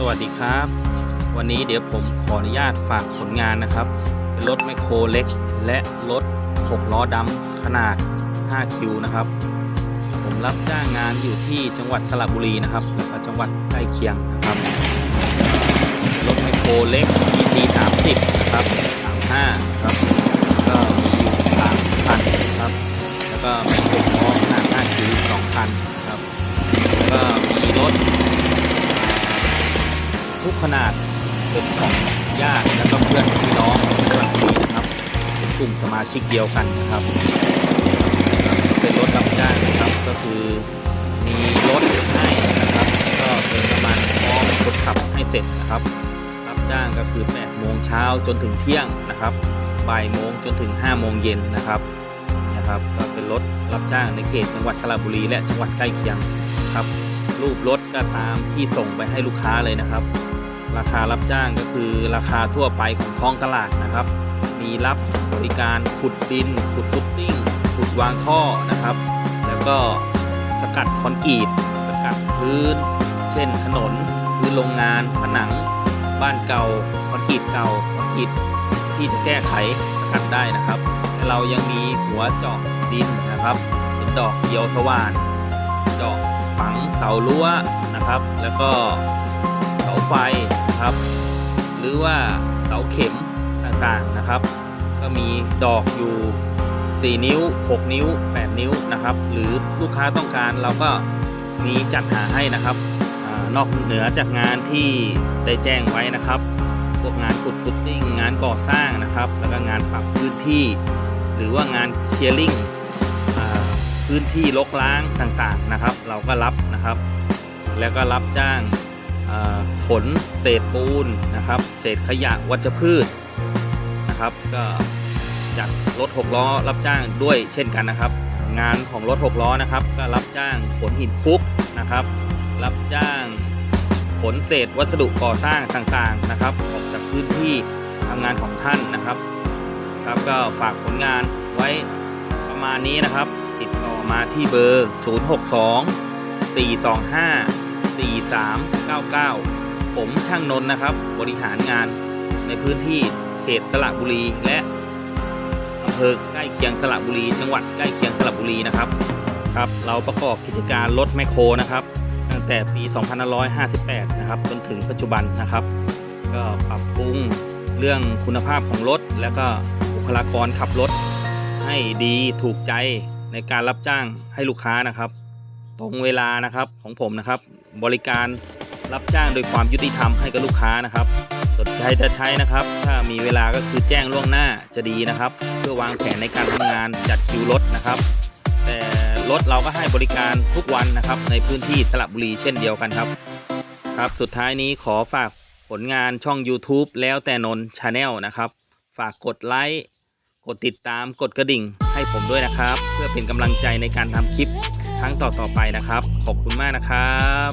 สวัสดีครับ วันนี้เดี๋ยวผมขออนุญาตฝากผลงานนะครับเป็นรถไมโครเล็ก และรถ 6 ล้อดำขนาด 5 คิวนะครับ ผมรับจ้างงานอยู่ที่จังหวัดสระบุรีนะครับแล้วก็จังหวัดใกล้เคียงนะครับรถไมโครเล็ก ET 30นะครับ35 ขนาดเป็นของญาติและก็เพื่อนพี่น้องในจังหวัดบุรีนะครับเป็นกลุ่มสมาชิกเดียวกันนะครับ เป็นรถรับจ้างนะครับก็คือมีรถให้นะครับ ก็เป็นประมาณพร้อมกดขับให้เสร็จนะครับ รับจ้างก็คือ8โมงเช้าจนถึงเที่ยงนะครับบ่ายโมงจนถึง5โมงเย็นนะครับนะครับ ก็เป็นรถรับจ้างในเขตจังหวัดสระบุรีและจังหวัดใกล้เคียงครับรูปรถก็ตามที่ส่งไปให้ลูกค้าเลยนะครับ ราคารับจ้างก็คือราคาทั่วไปของท้องตลาดนะครับ มีรับบริการขุดดิน ขุดฟุตติ้ง ขุดวางท่อนะครับ แล้วก็สกัดคอนกรีต สกัดพื้น เช่นถนนพื้นโรงงาน ผนัง บ้านเก่า คอนกรีตเก่า คอนกรีตที่จะแก้ไขสกัดได้นะครับและเรายังมีหัวเจาะดินนะครับ เป็นดอกเดียวสว่าน เจาะฝังเสารั้วนะครับ แล้วก็เสาไฟ นะครับ หรือว่าเสาเข็มต่างๆนะครับ ก็มีดอกอยู่ 4 นิ้ว 6 นิ้ว 8 นิ้วนะครับ หรือลูกค้าต้องการเราก็มีจัดหาให้นะครับอนอกเหนือจากงานที่ได้แจ้งไว้นะครับ พวกงานขุดฟุตติ้งงานก่อสร้างนะครับ แล้วก็งานปรับพื้นที่ หรือว่างานเคลียร์ลิงพื้นที่รกร้างต่างๆนะครับ เราก็รับนะครับ แล้วก็รับจ้าง ขนเศษปูนนะครับ เศษขยะวัชพืชนะครับ ก็จากรถหกล้อรับจ้างด้วยเช่นกันนะครับ งานของรถหกล้อนะครับ ก็รับจ้างขนหินคุกนะครับ รับจ้างขนเศษวัสดุก่อสร้างต่างๆนะครับ ออกจากพื้นที่ทำงานของท่านนะครับครับก็ฝากผลงานไว้ประมาณนี้นะครับ ติดต่อมาที่เบอร์ 062 425 4399 ผมช่างนนท์นะครับ บริหารงานในพื้นที่เขตสระบุรีและอำเภอใกล้เคียงสระบุรี จังหวัดใกล้เคียงสระบุรีนะครับครับเราประกอบกิจการรถแมคโครนะครับ ตั้งแต่ปี 2558 นะครับ จนถึงปัจจุบันนะครับ ก็ปรับปรุงเรื่องคุณภาพของรถ และก็บุคลากรขับรถ ให้ดีถูกใจในการรับจ้างให้ลูกค้านะครับ ตรงเวลานะครับของผมนะครับ บริการรับจ้างโดยความยุติธรรมให้กับลูกค้านะครับสนใจจะใช้นะครับ ถ้ามีเวลาก็คือแจ้งล่วงหน้าจะดีนะครับ เพื่อวางแผนในการทำงานจัดคิวรถนะครับ แต่รถเราก็ให้บริการทุกวันนะครับ ในพื้นที่สระบุรีเช่นเดียวกันครับ ครับสุดท้ายนี้ขอฝากผลงานช่อง YouTube แล้วแต่นนชาแนลนะครับ ฝากกดไลค์กดติดตามกดกระดิ่งให้ผมด้วยนะครับ เพื่อเป็นกำลังใจในการทำคลิป ครั้งต่อๆไปนะครับ ขอบคุณมากนะครับ